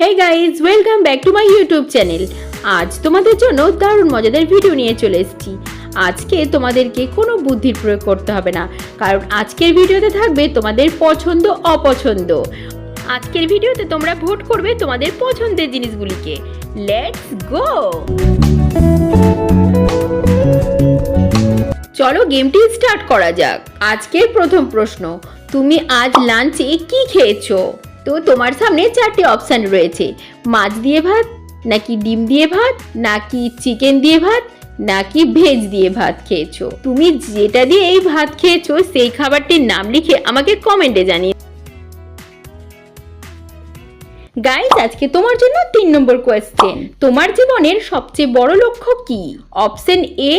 Hey guys welcome back to my YouTube channel আজ তোমাদের জন্য দারুণ মজাদার ভিডিও নিয়ে চলে এসেছি। আজকে তোমাদেরকে কোনো বুদ্ধির প্রয়োগ করতে হবে না। কারণ আজকের ভিডিওতে থাকবে তোমাদের পছন্দ, অপছন্দ। আজকের ভিডিওতে তোমরা ভোট করবে তোমাদের পছন্দের জিনিসগুলিকে। লেটস গো চলো গেমটি স্টার্ট করা যাক। আজকের প্রথম প্রশ্ন, তুমি আজ লাঞ্চে কি খেয়েছো? তো তোমার সামনে চারটি অপশন রয়েছে। মাছ দিয়ে ভাত, নাকি ডিম দিয়ে ভাত, নাকি চিকেন দিয়ে ভাত, নাকি ভেজ দিয়ে ভাত খেয়েছো? তুমি যেটা দিয়ে এই ভাত খেয়েছো, সেই খাবারটির নাম লিখে আমাকে কমেন্টে জানিয়ে গাইস আজকে তোমার জন্য তিন নম্বর কোয়েশ্চেন তোমার জীবনের সবচেয়ে বড় লক্ষ্য কি? অপশন এ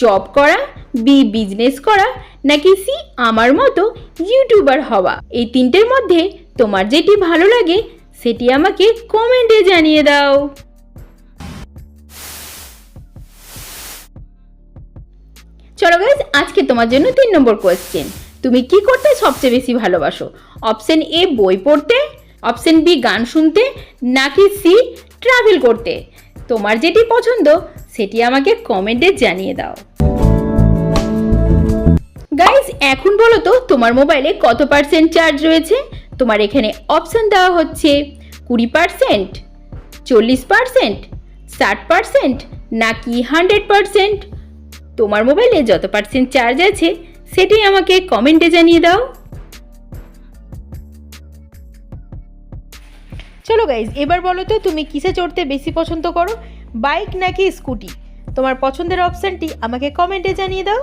জব করা বি বিজনেস করা, নাকি সি আমার মতো ইউটিউবার হওয়া? এই তিনটের মধ্যে তোমার যেটি ভালো লাগে, সেটি আমাকে কমেন্টে জানিয়ে দাও। চলো গাইজ আজকে তোমার জন্য তিন নম্বর কোয়েশ্চেন তুমি কি করতে সবচেয়ে বেশি ভালোবাসো? অপশন এ বই পড়তে অপশন বি গান শুনতে, নাকি সি ট্রাভেল করতে? তোমার যেটি পছন্দ, সেটি আমাকে কমেন্টে জানিয়ে দাও। গাইজ এখন বলো তো, তোমার মোবাইলে কত পার্সেন্ট চার্জ রয়েছে? তোমার এখানে অপশান দেওয়া হচ্ছে কুড়ি পার্সেন্ট চল্লিশ পার্সেন্ট ষাট পার্সেন্ট নাকি হান্ড্রেড পার্সেন্ট তোমার মোবাইলে যত পার্সেন্ট চার্জ আছে সেটি আমাকে কমেন্টে জানিয়ে দাও। চলো গাইজ এবার বলো তো, তুমি কিসে চড়তে বেশি পছন্দ করো? বাইক নাকি স্কুটি তোমার পছন্দের অপশানটি আমাকে কমেন্টে জানিয়ে দাও।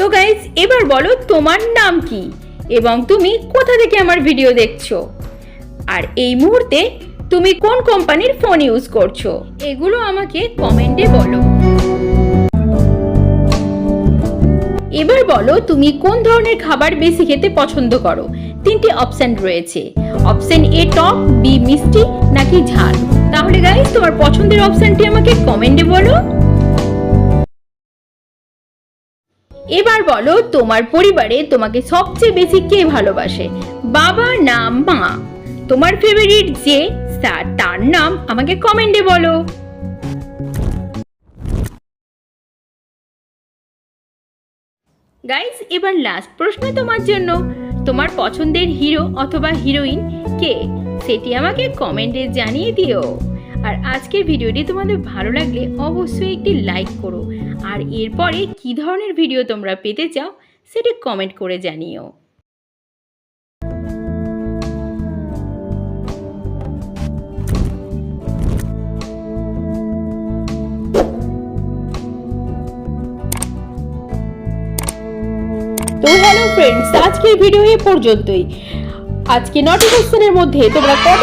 তো গাইজ এবার বলো তোমার নাম কি? এবং তুমি কোথা থেকে আমার ভিডিও দেখছ? আর এই মুহূর্তে তুমি কোন কোম্পানির ফোন ইউজ করছ? এগুলো আমাকে কমেন্টে বলো। এবার বলো তুমি কোন ধরনের খাবার বেশি খেতে পছন্দ করো? তিনটি অপশন রয়েছে। অপশন এ টক বি মিষ্টি, নাকি ঝাল? তাহলে গাইস তোমার পছন্দের অপশনটি আমাকে কমেন্টে বলো। এবার বলো, তোমার পরিবারে তোমাকে সবচেয়ে বেশি কে ভালোবাসে? বাবা না মা? তোমার ফেভারিট যে, স্যার, তার নাম আমাকে কমেন্টে বলো। গাইস এবার লাস্ট প্রশ্ন তোমার জন্য। তোমার পছন্দের হিরো অথবা হিরোইন কে? সেটি আমাকে কমেন্টে জানিয়ে দিও। আর আজকের ভিডিওটি তোমাদের ভালো লাগলে অবশ্যই একটি লাইক করো। আর এরপরে কী ধরনের ভিডিও তোমরা পেতে চাও, সেটি কমেন্ট করে জানিও। তো হ্যালো ফ্রেন্ডস আজকের ভিডিও এ পর্যন্তই। আজকে নোটিফিকেশনের মধ্যে তোমরা কত